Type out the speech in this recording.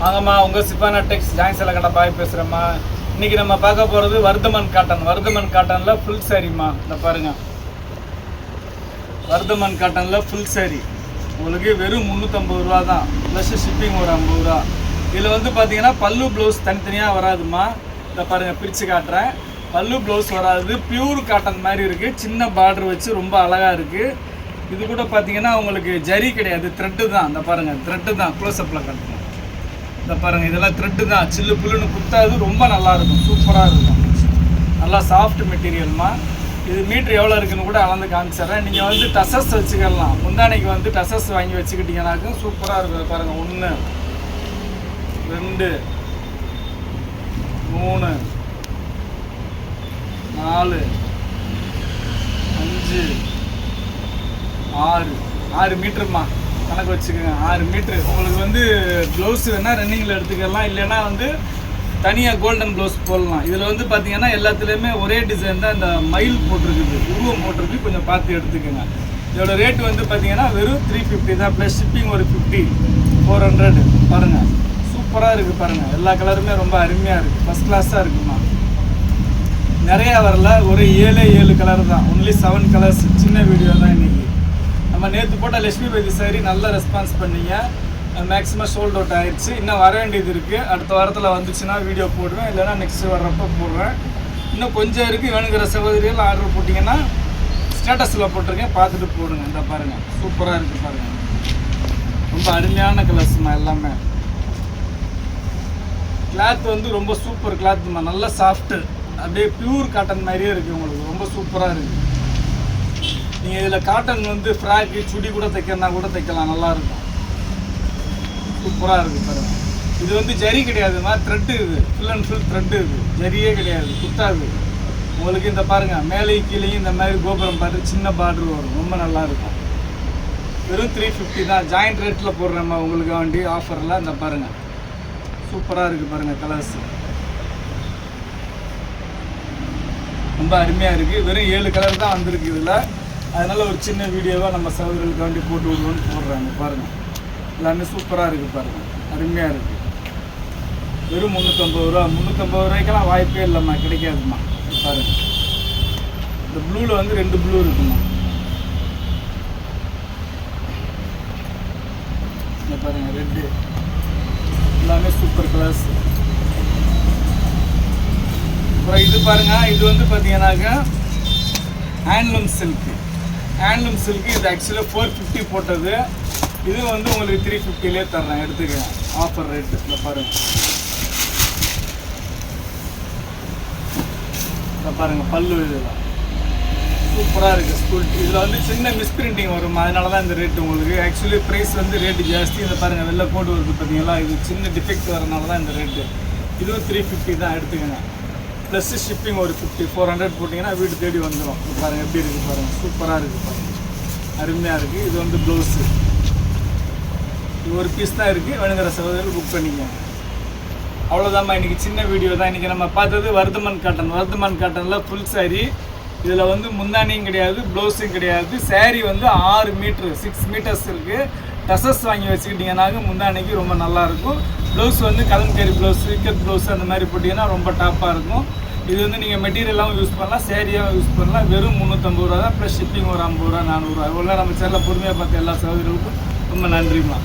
வாங்கம்மா உங்கள் சிப்பானா டெக்ஸ் ஜாயின் சில கடை பாய் பேசுகிறேம்மா இன்னைக்கு நம்ம பார்க்க போகிறது வர்தமன் காட்டன். வர்தமன் காட்டனில் ஃபுல் சாரிம்மா. இந்த பாருங்கள் வர்தமன் காட்டனில் ஃபுல் சாரி. உங்களுக்கு வெறும் முந்நூற்றம்பது ரூபா தான். ப்ளஸ் ஷிப்பிங் ஒரு ஐம்பது ரூபா. இதில் வந்து பார்த்தீங்கன்னா பல்லு ப்ளவுஸ் தனித்தனியாக வராதுமா இந்த பாருங்கள் பிரித்து காட்டுறேன். பல்லு ப்ளவுஸ் வராது. பியூர் காட்டன் மாதிரி இருக்குது சின்ன பார்டர் வச்சு ரொம்ப அழகாக இருக்குது இது கூட பார்த்தீங்கன்னா உங்களுக்கு ஜரி கிடையாது. த்ரெட்டு தான். இந்த பாருங்கள் த்ரெட்டு தான். க்ளோஸ்அப்பில் காட்டுங்க. இந்த பாருங்கள் இதெல்லாம் த்ரெட்டு தான். சில்லு புல்லுன்னு குத்தாது ரொம்ப நல்லா இருக்கும். சூப்பராக இருக்கும். நல்லா சாஃப்ட் மெட்டீரியல்மா இது மீட்ரு எவ்வளோ இருக்குன்னு கூட அளந்து காமிச்சிடுறேன். நீங்கள் வந்து டசஸ் வச்சுக்கலாம். முந்தானைக்கு வந்து டசஸ் வாங்கி வச்சுக்கிட்டீங்கன்னாக்கும் சூப்பராக இருக்கும். பாருங்கள் ஒன்று ரெண்டு மூணு நாலு அஞ்சு ஆறு. ஆறு மீட்டருமா கணக்கு வச்சுக்கோங்க. ஆறு மீட்ரு உங்களுக்கு வந்து ப்ளவுஸ் வேணால் ரன்னிங்கில் எடுத்துக்கலாம். இல்லைன்னா வந்து தனியாக கோல்டன் ப்ளவுஸ் போடலாம். இதில் வந்து பார்த்தீங்கன்னா எல்லாத்துலேயுமே ஒரே டிசைன் தான் இந்த மயில் போட்டிருக்குது. உருவம் போட்டிருக்கு. கொஞ்சம் பார்த்து எடுத்துக்கோங்க. இதோட ரேட் வந்து பார்த்தீங்கன்னா வெறும் த்ரீ ஃபிஃப்டி தான். ப்ளஸ் ஷிப்பிங் ஒரு ஃபிஃப்டி ஃபோர் ஹண்ட்ரட் பாருங்கள் சூப்பராக இருக்குது பாருங்கள் எல்லா கலருமே ரொம்ப அருமையாக இருக்குது ஃபஸ்ட் கிளாஸாக இருக்குமா? நிறையா வரல. ஒரு ஏழு ஏழு கலர் தான். ஒன்லி செவன் கலர்ஸ் சின்ன வீடியோ தான் இன்றைக்கி நம்ம நேற்று போட்ட லட்சுமி பேதி சாரி நல்ல ரெஸ்பான்ஸ் பண்ணீங்க. மேக்ஸிமம் சோல்ட் அவுட் ஆயிடுச்சு இன்னும் வர வேண்டியது இருக்குது அடுத்த வாரத்தில் வந்துச்சுன்னா வீடியோ போடுவேன். இல்லைன்னா நெக்ஸ்ட் வர்றப்போ போடுவேன். இன்னும் கொஞ்சம் இருக்குது வேணுங்கிற சகோதரிகள் ஆர்டர் போட்டிங்கன்னா ஸ்டேட்டஸில் போட்டிருக்கேன். பார்த்துட்டு போடுங்க. இந்த பாருங்கள் சூப்பராக இருக்குது பாருங்கள் ரொம்ப அருமையான கலர்ஸ்மா எல்லாமே. கிளாத் வந்து ரொம்ப சூப்பர் கிளாத்மா நல்ல சாஃப்ட்டு அப்படியே பியூர் காட்டன் மாதிரியே இருக்குது உங்களுக்கு. ரொம்ப சூப்பராக இருக்குது நீங்கள் இதில் காட்டன் வந்து ஃப்ராக்கு சுடி கூட தைக்கிறனா கூட தைக்கலாம். நல்லாயிருக்கும் சூப்பராக இருக்குது பாருங்கள் இது வந்து ஜரி கிடையாதுமா த்ரெட்டு இது. ஃபுல் அண்ட் ஃபுல் த்ரெட்டு இது. ஜரியே கிடையாது குத்தாது உங்களுக்கு இந்த பாருங்கள் மேலே கீழேயும் இந்த மாதிரி கோபுரம் பார்த்து சின்ன பார்டர் வரும். ரொம்ப நல்லா இருக்கும். வெறும் த்ரீ ஃபிஃப்டி தான். ஜாயிண்ட் ரேட்டில் போடுறேம்மா உங்களுக்கு வண்டி ஆஃபரில் இந்த பாருங்கள் சூப்பராக இருக்குது பாருங்கள் கலர்ஸ் ரொம்ப அருமையாக இருக்குது வெறும் ஏழு கலர் தான் வந்திருக்கு இதில். அதனால் ஒரு சின்ன வீடியோவாக நம்ம சகோதரர்களுக்கு வேண்டி போட்டு விடுவோன்னு போடுறாங்க பாருங்கள் எல்லாமே சூப்பராக இருக்குது பாருங்கள் அருமையாக இருக்குது வெறும் முந்நூற்றம்பது ரூபா. முந்நூற்றம்பது ரூபாய்க்கெல்லாம் வாய்ப்பே இல்லைம்மா கிடைக்காதும்மா. பாருங்கள் இந்த ப்ளூவில் வந்து ரெண்டு ப்ளூ இருக்குமா இங்க பாருங்கள் ரெட்டு எல்லாமே சூப்பர் கிளாஸ் அப்புறம் இது பாருங்கள் இது வந்து பார்த்தீங்கன்னாக்கா ஹேண்ட்லூம் சில்க்கு ஹேண்ட்லூம் சில்க்கு இது ஆக்சுவலாக ஃபோர் ஃபிஃப்டி போட்டது. இது வந்து உங்களுக்கு த்ரீ ஃபிஃப்டிலே தர்றேன். எடுத்துக்கங்க. ஆஃபர் ரேட்டு இல்லை பாருங்க. இந்த பாருங்க பல்லு இதெல்லாம். சூப்பராக இருக்குது ஸ்கூல் இதில் வந்து சின்ன மிஸ்பிரிண்டிங் வரும். அதனால தான் இந்த ரேட்டு உங்களுக்கு. ஆக்சுவலி ப்ரைஸ் வந்து ரேட்டு ஜாஸ்தி. இதை பாருங்கள் வெளில கோடு வருது பார்த்தீங்களா இது சின்ன டிஃபெக்ட் வரனால தான் இந்த ரேட்டு இதுவும் த்ரீ ஃபிஃப்டி தான் எடுத்துக்கங்க. ப்ளஸ் ஷிப்பிங் ஒரு ஃபிஃப்டி ஃபோர் ஹண்ட்ரட் போட்டிங்கன்னா வீடு தேடி வந்துடும் பாருங்கள் எப்படி இருக்குது பாருங்கள் சூப்பராக இருக்குது பாருங்கள் அருமையாக இருக்குது இது வந்து ப்ளவுஸு இது ஒரு பீஸ் தான் இருக்குது வேணுங்கிற சகோதரர்கள் புக் பண்ணிக்கோங்க. அவ்வளோதாம்மா இன்றைக்கி சின்ன வீடியோ தான். இன்றைக்கி நம்ம பார்த்தது வர்தமன் காட்டன் வர்தமன் காட்டனில் ஃபுல் saree. இதில் வந்து முந்தானியும் கிடையாது ப்ளவுஸும் கிடையாது. சேரீ வந்து ஆறு மீட்ரு சிக்ஸ் மீட்டர்ஸ் இருக்குது டசஸ் வாங்கி வச்சுக்கிட்டிங்கனாக்க முந்தானிக்கு ரொம்ப நல்லாயிருக்கும் ப்ளவுஸ் வந்து கலம்கரி ப்ளவுஸ் விக்கெட் ப்ளவுஸ் அந்த மாதிரி போட்டிங்கன்னா ரொம்ப டாப்பாக இருக்கும். இது வந்து நீங்கள் மெட்டீரியலாகவும் யூஸ் பண்ணலாம் சேரியாகவும் யூஸ் பண்ணலாம். வெறும் முந்நூற்றம்பது ரூபா தான் ப்ளஸ் ஷிப்பிங் ஒரு ஐம்பது ரூபா நானூறுரூவா இவ்வளோ நம்ம சேரில் பொறுமையாக பார்த்த எல்லா சகோதரிகளுக்கும் ரொம்ப நன்றிம்மா.